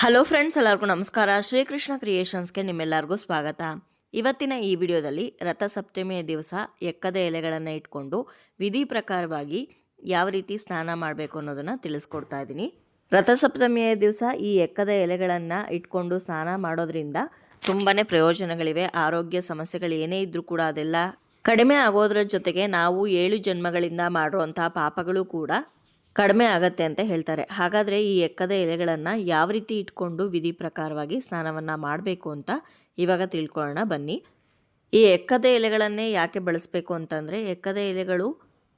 Hello friends ಎಲ್ಲರಿಗೂ ನಮಸ್ಕಾರ. ಶ್ರೀಕೃಷ್ಣ ಕ್ರಿಯೇಷನ್ಸ್ಗೆ ನಿಮ್ಮೆಲ್ಲರಿಗೂ ಸ್ವಾಗತ. ಇವತ್ತಿನ ಈ ವಿಡಿಯೋದಲ್ಲಿ ರಥಸಪ್ತಮಿಯ ದಿವಸ ಎಕ್ಕದ ಎಲೆಗಳನ್ನು ಇಟ್ಕೊಂಡು ವಿಧಿ ಪ್ರಕಾರವಾಗಿ ಯಾವ ರೀತಿ ಸ್ನಾನ ಮಾಡಬೇಕು ಅನ್ನೋದನ್ನು ತಿಳಿಸ್ಕೊಡ್ತಾ ಇದ್ದೀನಿ. ರಥಸಪ್ತಮಿಯ ದಿವಸ ಈ ಎಕ್ಕದ ಎಲೆಗಳನ್ನು ಇಟ್ಕೊಂಡು ಸ್ನಾನ ಮಾಡೋದ್ರಿಂದ ತುಂಬಾ ಪ್ರಯೋಜನಗಳಿವೆ. ಆರೋಗ್ಯ ಸಮಸ್ಯೆಗಳು ಏನೇ ಇದ್ದರೂ ಕೂಡ ಅದೆಲ್ಲ ಕಡಿಮೆ ಆಗೋದ್ರ ಜೊತೆಗೆ ನಾವು ಏಳು ಜನ್ಮಗಳಿಂದ ಮಾಡುವಂಥ ಪಾಪಗಳು ಕೂಡ ಕಡಿಮೆ ಆಗತ್ತೆ ಅಂತ ಹೇಳ್ತಾರೆ. ಹಾಗಾದರೆ ಈ ಎಕ್ಕದ ಎಲೆಗಳನ್ನು ಯಾವ ರೀತಿ ಇಟ್ಕೊಂಡು ವಿಧಿ ಪ್ರಕಾರವಾಗಿ ಸ್ನಾನವನ್ನು ಮಾಡಬೇಕು ಅಂತ ಇವಾಗ ತಿಳ್ಕೊಳ್ಳೋಣ. ಬನ್ನಿ. ಈ ಎಕ್ಕದ ಎಲೆಗಳನ್ನೇ ಯಾಕೆ ಬಳಸಬೇಕು ಅಂತಂದರೆ ಎಕ್ಕದ ಎಲೆಗಳು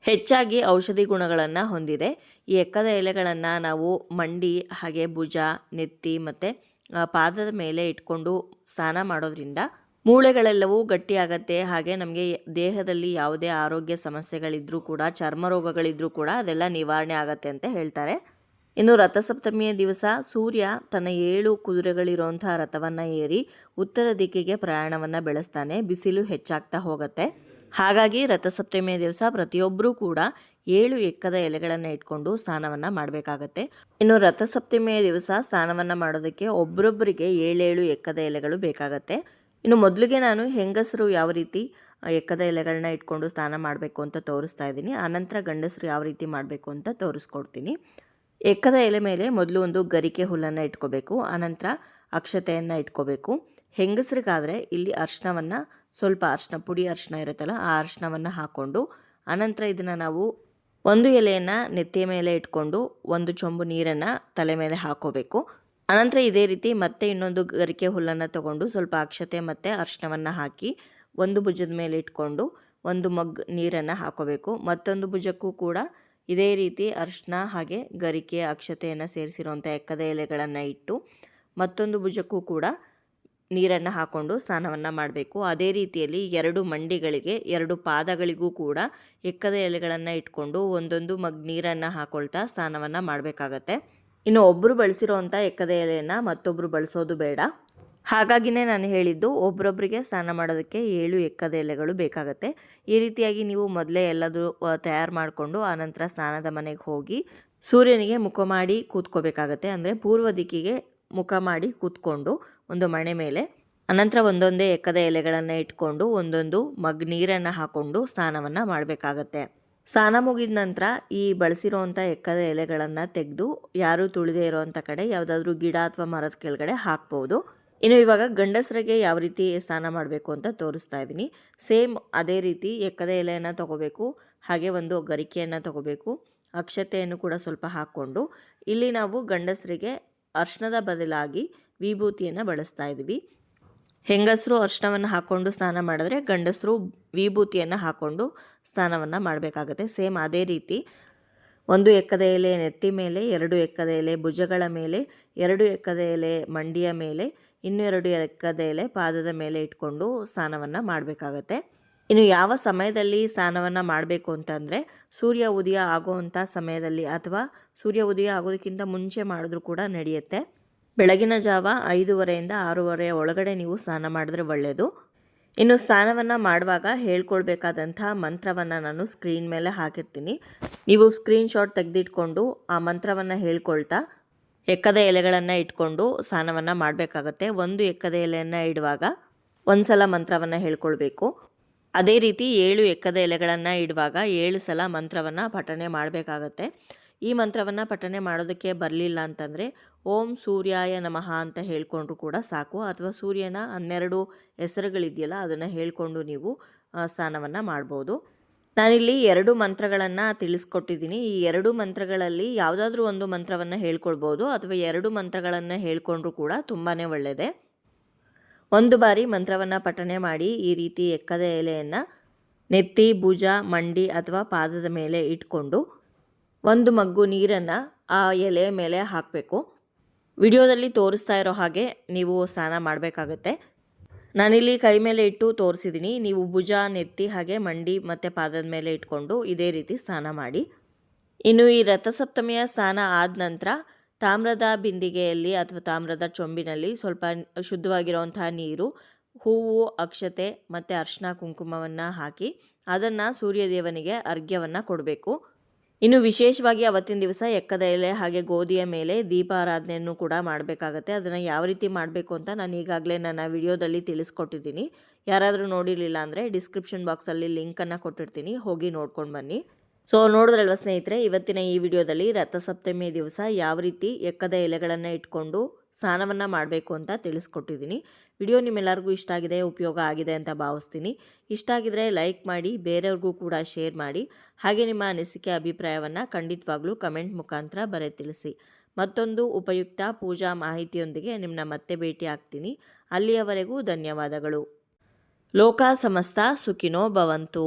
ಹೆಚ್ಚಾಗಿ ಔಷಧಿ ಗುಣಗಳನ್ನು ಹೊಂದಿದೆ. ಈ ಎಕ್ಕದ ಎಲೆಗಳನ್ನು ನಾವು ಮಂಡಿ, ಹಾಗೆ ಭುಜ, ನೆತ್ತಿ ಮತ್ತು ಪಾದದ ಮೇಲೆ ಇಟ್ಕೊಂಡು ಸ್ನಾನ ಮಾಡೋದ್ರಿಂದ ಮೂಳೆಗಳೆಲ್ಲವೂ ಗಟ್ಟಿಯಾಗತ್ತೆ. ಹಾಗೆ ನಮಗೆ ದೇಹದಲ್ಲಿ ಯಾವುದೇ ಆರೋಗ್ಯ ಸಮಸ್ಯೆಗಳಿದ್ರೂ ಕೂಡ, ಚರ್ಮ ರೋಗಗಳಿದ್ರೂ ಕೂಡ ಅದೆಲ್ಲ ನಿವಾರಣೆ ಆಗತ್ತೆ ಅಂತ ಹೇಳ್ತಾರೆ. ಇನ್ನು ರಥಸಪ್ತಮಿಯ ದಿವಸ ಸೂರ್ಯ ತನ್ನ ಏಳು ಕುದುರೆಗಳಿರುವಂಥ ರಥವನ್ನು ಏರಿ ಉತ್ತರ ದಿಕ್ಕಿಗೆ ಪ್ರಯಾಣವನ್ನು ಬೆಳೆಸ್ತಾನೆ. ಬಿಸಿಲು ಹೆಚ್ಚಾಗ್ತಾ ಹೋಗುತ್ತೆ. ಹಾಗಾಗಿ ರಥಸಪ್ತಮಿಯ ದಿವಸ ಪ್ರತಿಯೊಬ್ಬರೂ ಕೂಡ ಏಳು ಎಕ್ಕದ ಎಲೆಗಳನ್ನು ಇಟ್ಕೊಂಡು ಸ್ನಾನವನ್ನು ಮಾಡಬೇಕಾಗತ್ತೆ. ಇನ್ನು ರಥಸಪ್ತಮಿಯ ದಿವಸ ಸ್ನಾನವನ್ನು ಮಾಡೋದಕ್ಕೆ ಒಬ್ಬರೊಬ್ಬರಿಗೆ ಏಳೇಳು ಎಕ್ಕದ ಎಲೆಗಳು ಬೇಕಾಗತ್ತೆ. ಇನ್ನು ಮೊದಲಿಗೆ ನಾನು ಹೆಂಗಸರು ಯಾವ ರೀತಿ ಎಕ್ಕದ ಎಲೆಗಳನ್ನ ಇಟ್ಕೊಂಡು ಸ್ನಾನ ಮಾಡಬೇಕು ಅಂತ ತೋರಿಸ್ತಾ ಇದ್ದೀನಿ. ಆನಂತರ ಗಂಡಸರು ಯಾವ ರೀತಿ ಮಾಡಬೇಕು ಅಂತ ತೋರಿಸ್ಕೊಡ್ತೀನಿ. ಎಕ್ಕದ ಎಲೆ ಮೇಲೆ ಮೊದಲು ಒಂದು ಗರಿಕೆ ಹುಲ್ಲನ್ನು ಇಟ್ಕೋಬೇಕು ಆನಂತರ ಅಕ್ಷತೆಯನ್ನು ಇಟ್ಕೋಬೇಕು. ಹೆಂಗಸರಿಗಾದರೆ ಇಲ್ಲಿ ಅರ್ಶನವನ್ನು, ಸ್ವಲ್ಪ ಅರ್ಶನ, ಪುಡಿ ಅರ್ಶನ ಇರುತ್ತಲ್ಲ, ಆ ಅರ್ಶನವನ್ನು ಹಾಕ್ಕೊಂಡು ಆನಂತರ ಇದನ್ನು ನಾವು ಒಂದು ಎಲೆಯನ್ನು ನೆತ್ತಿಯ ಮೇಲೆ ಇಟ್ಕೊಂಡು ಒಂದು ಚೊಂಬು ನೀರನ್ನು ತಲೆ ಮೇಲೆ ಹಾಕೋಬೇಕು. ಅನಂತರ ಇದೇ ರೀತಿ ಮತ್ತೆ ಇನ್ನೊಂದು ಗರಿಕೆ ಹುಲ್ಲನ್ನು ತಗೊಂಡು ಸ್ವಲ್ಪ ಅಕ್ಷತೆ ಮತ್ತು ಅರ್ಶನವನ್ನು ಹಾಕಿ ಒಂದು ಭುಜದ ಮೇಲೆ ಇಟ್ಕೊಂಡು ಒಂದು ಮಗ್ ನೀರನ್ನು ಹಾಕೋಬೇಕು. ಮತ್ತೊಂದು ಭುಜಕ್ಕೂ ಕೂಡ ಇದೇ ರೀತಿ ಅರ್ಶನ ಹಾಗೆ ಗರಿಕೆ, ಅಕ್ಷತೆಯನ್ನು ಸೇರಿಸಿರುವಂಥ ಎಕ್ಕದ ಎಲೆಗಳನ್ನು ಇಟ್ಟು ಮತ್ತೊಂದು ಭುಜಕ್ಕೂ ಕೂಡ ನೀರನ್ನು ಹಾಕ್ಕೊಂಡು ಸ್ನಾನವನ್ನು ಮಾಡಬೇಕು. ಅದೇ ರೀತಿಯಲ್ಲಿ ಎರಡು ಮಂಡಿಗಳಿಗೆ, ಎರಡು ಪಾದಗಳಿಗೂ ಕೂಡ ಎಕ್ಕದ ಎಲೆಗಳನ್ನು ಇಟ್ಕೊಂಡು ಒಂದೊಂದು ಮಗ್ ನೀರನ್ನು ಹಾಕೊಳ್ತಾ ಸ್ನಾನವನ್ನು ಮಾಡಬೇಕಾಗತ್ತೆ. ಇನ್ನು ಒಬ್ಬರು ಬಳಸಿರೋವಂಥ ಎಕ್ಕದ ಎಲೆಯನ್ನು ಮತ್ತೊಬ್ಬರು ಬಳಸೋದು ಬೇಡ. ಹಾಗಾಗಿನೇ ನಾನು ಹೇಳಿದ್ದು ಒಬ್ರೊಬ್ಬರಿಗೆ ಸ್ನಾನ ಮಾಡೋದಕ್ಕೆ ಏಳು ಎಕ್ಕದ ಎಲೆಗಳು ಬೇಕಾಗುತ್ತೆ. ಈ ರೀತಿಯಾಗಿ ನೀವು ಮೊದಲೇ ಎಲ್ಲದೂ ತಯಾರು ಮಾಡಿಕೊಂಡು ಆನಂತರ ಸ್ನಾನದ ಮನೆಗೆ ಹೋಗಿ ಸೂರ್ಯನಿಗೆ ಮುಖ ಮಾಡಿ ಕೂತ್ಕೋಬೇಕಾಗತ್ತೆ. ಅಂದರೆ ಪೂರ್ವ ದಿಕ್ಕಿಗೆ ಮುಖ ಮಾಡಿ ಕೂತ್ಕೊಂಡು ಒಂದು ಮಣೆ ಮೇಲೆ ಅನಂತರ ಒಂದೊಂದೇ ಎಕ್ಕದ ಎಲೆಗಳನ್ನು ಇಟ್ಕೊಂಡು ಒಂದೊಂದು ಮಗ್ ನೀರನ್ನು ಹಾಕ್ಕೊಂಡು ಸ್ನಾನವನ್ನು ಮಾಡಬೇಕಾಗತ್ತೆ. ಸ್ನಾನ ಮುಗಿದ ನಂತರ ಈ ಬಳಸಿರೋವಂಥ ಎಕ್ಕದ ಎಲೆಗಳನ್ನು ತೆಗೆದು ಯಾರೂ ತುಳಿದೇ ಇರೋವಂಥ ಕಡೆ ಯಾವುದಾದ್ರೂ ಗಿಡ ಅಥವಾ ಮರದ ಕೆಳಗಡೆ ಹಾಕ್ಬೋದು. ಇನ್ನು ಇವಾಗ ಗಂಡಸರಿಗೆ ಯಾವ ರೀತಿ ಸ್ನಾನ ಮಾಡಬೇಕು ಅಂತ ತೋರಿಸ್ತಾ ಇದ್ದೀನಿ. ಸೇಮ್ ಅದೇ ರೀತಿ ಎಕ್ಕದ ಎಲೆಯನ್ನು ತಗೋಬೇಕು, ಹಾಗೆ ಒಂದು ಗರಿಕೆಯನ್ನು ತಗೋಬೇಕು, ಅಕ್ಷತೆಯನ್ನು ಕೂಡ ಸ್ವಲ್ಪ ಹಾಕ್ಕೊಂಡು. ಇಲ್ಲಿ ನಾವು ಗಂಡಸರಿಗೆ ಅರ್ಶನದ ಬದಲಾಗಿ ವಿಭೂತಿಯನ್ನು ಬಳಸ್ತಾ ಇದ್ದೀವಿ. ಹೆಂಗಸರು ಅರ್ಶನವನ್ನು ಹಾಕ್ಕೊಂಡು ಸ್ನಾನ ಮಾಡಿದ್ರೆ ಗಂಡಸರು ವಿಭೂತಿಯನ್ನು ಹಾಕ್ಕೊಂಡು ಸ್ನಾನವನ್ನು ಮಾಡಬೇಕಾಗುತ್ತೆ. ಸೇಮ್ ಅದೇ ರೀತಿ ಒಂದು ಎಕ್ಕದ ಎಲೆ ನೆತ್ತಿ ಮೇಲೆ, ಎರಡು ಎಕ್ಕದ ಎಲೆ ಭುಜಗಳ ಮೇಲೆ, ಎರಡು ಎಕ್ಕದ ಎಲೆ ಮಂಡಿಯ ಮೇಲೆ, ಇನ್ನೂ ಎರಡು ಎಕ್ಕದ ಎಲೆ ಪಾದದ ಮೇಲೆ ಇಟ್ಕೊಂಡು ಸ್ನಾನವನ್ನು ಮಾಡಬೇಕಾಗತ್ತೆ. ಇನ್ನು ಯಾವ ಸಮಯದಲ್ಲಿ ಸ್ನಾನವನ್ನು ಮಾಡಬೇಕು ಅಂತಂದರೆ ಸೂರ್ಯ ಉದಯ ಆಗುವಂಥ ಸಮಯದಲ್ಲಿ ಅಥವಾ ಸೂರ್ಯ ಉದಯ ಆಗೋದಕ್ಕಿಂತ ಮುಂಚೆ ಮಾಡಿದ್ರೂ ಕೂಡ ನಡೆಯುತ್ತೆ. ಬೆಳಗಿನ ಜಾವ ಐದೂವರೆಯಿಂದ ಆರೂವರೆಯ ಒಳಗಡೆ ನೀವು ಸ್ನಾನ ಮಾಡಿದ್ರೆ ಒಳ್ಳೆಯದು ಇನ್ನು ಸ್ನಾನವನ್ನು ಮಾಡುವಾಗ ಹೇಳ್ಕೊಳ್ಬೇಕಾದಂಥ ಮಂತ್ರವನ್ನು ನಾನು ಸ್ಕ್ರೀನ್ ಮೇಲೆ ಹಾಕಿರ್ತೀನಿ. ನೀವು ಸ್ಕ್ರೀನ್ ಶಾಟ್ ತೆಗೆದಿಟ್ಕೊಂಡು ಆ ಮಂತ್ರವನ್ನು ಹೇಳ್ಕೊಳ್ತಾ ಎಕ್ಕದ ಎಲೆಗಳನ್ನು ಇಟ್ಕೊಂಡು ಸ್ನಾನವನ್ನು ಮಾಡಬೇಕಾಗತ್ತೆ. ಒಂದು ಎಕ್ಕದ ಎಲೆಯನ್ನು ಇಡುವಾಗ ಒಂದು ಸಲ ಮಂತ್ರವನ್ನು ಹೇಳ್ಕೊಳ್ಬೇಕು. ಅದೇ ರೀತಿ ಏಳು ಎಕ್ಕದ ಎಲೆಗಳನ್ನು ಇಡುವಾಗ ಏಳು ಸಲ ಮಂತ್ರವನ್ನು ಪಠಣೆ ಮಾಡಬೇಕಾಗತ್ತೆ. ಈ ಮಂತ್ರವನ್ನು ಪಠನೆ ಮಾಡೋದಕ್ಕೆ ಬರಲಿಲ್ಲ ಅಂತಂದರೆ, ಓಂ ಸೂರ್ಯಾಯ ನಮಃ ಅಂತ ಹೇಳಿಕೊಂಡ್ರು ಕೂಡ ಸಾಕು. ಅಥವಾ ಸೂರ್ಯನ ಹನ್ನೆರಡು ಹೆಸರುಗಳಿದೆಯಲ್ಲ, ಅದನ್ನು ಹೇಳಿಕೊಂಡು ನೀವು ಸ್ನಾನವನ್ನು ಮಾಡ್ಬೋದು. ನಾನಿಲ್ಲಿ ಎರಡು ಮಂತ್ರಗಳನ್ನು ತಿಳಿಸ್ಕೊಟ್ಟಿದ್ದೀನಿ. ಈ ಎರಡು ಮಂತ್ರಗಳಲ್ಲಿ ಯಾವುದಾದ್ರೂ ಒಂದು ಮಂತ್ರವನ್ನು ಹೇಳ್ಕೊಳ್ಬೋದು, ಅಥವಾ ಎರಡು ಮಂತ್ರಗಳನ್ನು ಹೇಳ್ಕೊಂಡ್ರು ಕೂಡ ತುಂಬಾ ಒಳ್ಳೆಯದೆ ಒಂದು ಬಾರಿ ಮಂತ್ರವನ್ನು ಪಠನೆ ಮಾಡಿ ಈ ರೀತಿ ಎಕ್ಕದ ಎಲೆಯನ್ನು ನೆತ್ತಿ, ಭುಜ, ಮಂಡಿ ಅಥವಾ ಪಾದದ ಮೇಲೆ ಇಟ್ಕೊಂಡು ಒಂದು ಮಗ್ಗು ನೀರನ್ನು ಆ ಎಲೆಯ ಮೇಲೆ ಹಾಕಬೇಕು. ವಿಡಿಯೋದಲ್ಲಿ ತೋರಿಸ್ತಾ ಇರೋ ಹಾಗೆ ನೀವು ಸ್ನಾನ ಮಾಡಬೇಕಾಗತ್ತೆ. ನಾನಿಲ್ಲಿ ಕೈ ಮೇಲೆ ಇಟ್ಟು ತೋರಿಸಿದ್ದೀನಿ ನೀವು ಭುಜ, ನೆತ್ತಿ ಹಾಗೆ ಮಂಡಿ ಮತ್ತು ಪಾದದ ಮೇಲೆ ಇಟ್ಕೊಂಡು ಇದೇ ರೀತಿ ಸ್ನಾನ ಮಾಡಿ. ಇನ್ನು ಈ ರಥಸಪ್ತಮಿಯ ಸ್ನಾನ ಆದ ನಂತರ ತಾಮ್ರದ ಬಿಂದಿಗೆಯಲ್ಲಿ ಅಥವಾ ತಾಮ್ರದ ಚೊಂಬಿನಲ್ಲಿ ಸ್ವಲ್ಪ ಶುದ್ಧವಾಗಿರುವಂತಹ ನೀರು, ಹೂವು, ಅಕ್ಷತೆ ಮತ್ತು ಅರ್ಶಿನ ಕುಂಕುಮವನ್ನು ಹಾಕಿ ಅದನ್ನು ಸೂರ್ಯದೇವನಿಗೆ ಅರ್ಘ್ಯವನ್ನು ಕೊಡಬೇಕು. ಇನ್ನು ವಿಶೇಷವಾಗಿ ಅವತ್ತಿನ ದಿವಸ ಎಕ್ಕದ ಎಲೆ ಹಾಗೆ ಗೋಧಿಯ ಮೇಲೆ ದೀಪಾರಾಧನೆಯನ್ನು ಕೂಡ ಮಾಡಬೇಕಾಗತ್ತೆ. ಅದನ್ನು ಯಾವ ರೀತಿ ಮಾಡಬೇಕು ಅಂತ ನಾನು ಈಗಾಗಲೇ ನನ್ನ ವಿಡಿಯೋದಲ್ಲಿ ತಿಳಿಸ್ಕೊಟ್ಟಿದ್ದೀನಿ. ಯಾರಾದರೂ ನೋಡಿರಲಿಲ್ಲ ಅಂದರೆ ಡಿಸ್ಕ್ರಿಪ್ಷನ್ ಬಾಕ್ಸಲ್ಲಿ ಲಿಂಕನ್ನು ಕೊಟ್ಟಿರ್ತೀನಿ. ಹೋಗಿ ನೋಡ್ಕೊಂಡು ಬನ್ನಿ. ಸೊ ನೋಡಿದ್ರಲ್ವ ಸ್ನೇಹಿತರೆ, ಇವತ್ತಿನ ಈ ವಿಡಿಯೋದಲ್ಲಿ ರಥಸಪ್ತಮಿ ದಿವಸ ಯಾವ ರೀತಿ ಎಕ್ಕದ ಎಲೆಗಳನ್ನು ಇಟ್ಕೊಂಡು ಸ್ನಾನವನ್ನು ಮಾಡಬೇಕು ಅಂತ ತಿಳಿಸ್ಕೊಟ್ಟಿದ್ದೀನಿ. ವಿಡಿಯೋ ನಿಮ್ಮೆಲ್ಲರಿಗೂ ಇಷ್ಟ ಆಗಿದೆ, ಉಪಯೋಗ ಆಗಿದೆ ಅಂತ ಭಾವಿಸ್ತೀನಿ. ಇಷ್ಟ ಆಗಿದ್ರೆ ಲೈಕ್ ಮಾಡಿ, ಬೇರೆಯವ್ರಿಗೂ ಕೂಡ ಶೇರ್ ಮಾಡಿ. ಹಾಗೆ ನಿಮ್ಮ ಅನಿಸಿಕೆ, ಅಭಿಪ್ರಾಯವನ್ನು ಖಂಡಿತವಾಗ್ಲೂ ಕಮೆಂಟ್ ಮುಖಾಂತರ ಬರೆ ತಿಳಿಸಿ. ಮತ್ತೊಂದು ಉಪಯುಕ್ತ ಪೂಜಾ ಮಾಹಿತಿಯೊಂದಿಗೆ ನಿಮ್ಮನ್ನ ಮತ್ತೆ ಭೇಟಿ ಆಗ್ತೀನಿ. ಅಲ್ಲಿಯವರೆಗೂ ಧನ್ಯವಾದಗಳು. ಲೋಕ ಸಮಸ್ತ ಸುಖಿನೋ ಭವಂತು.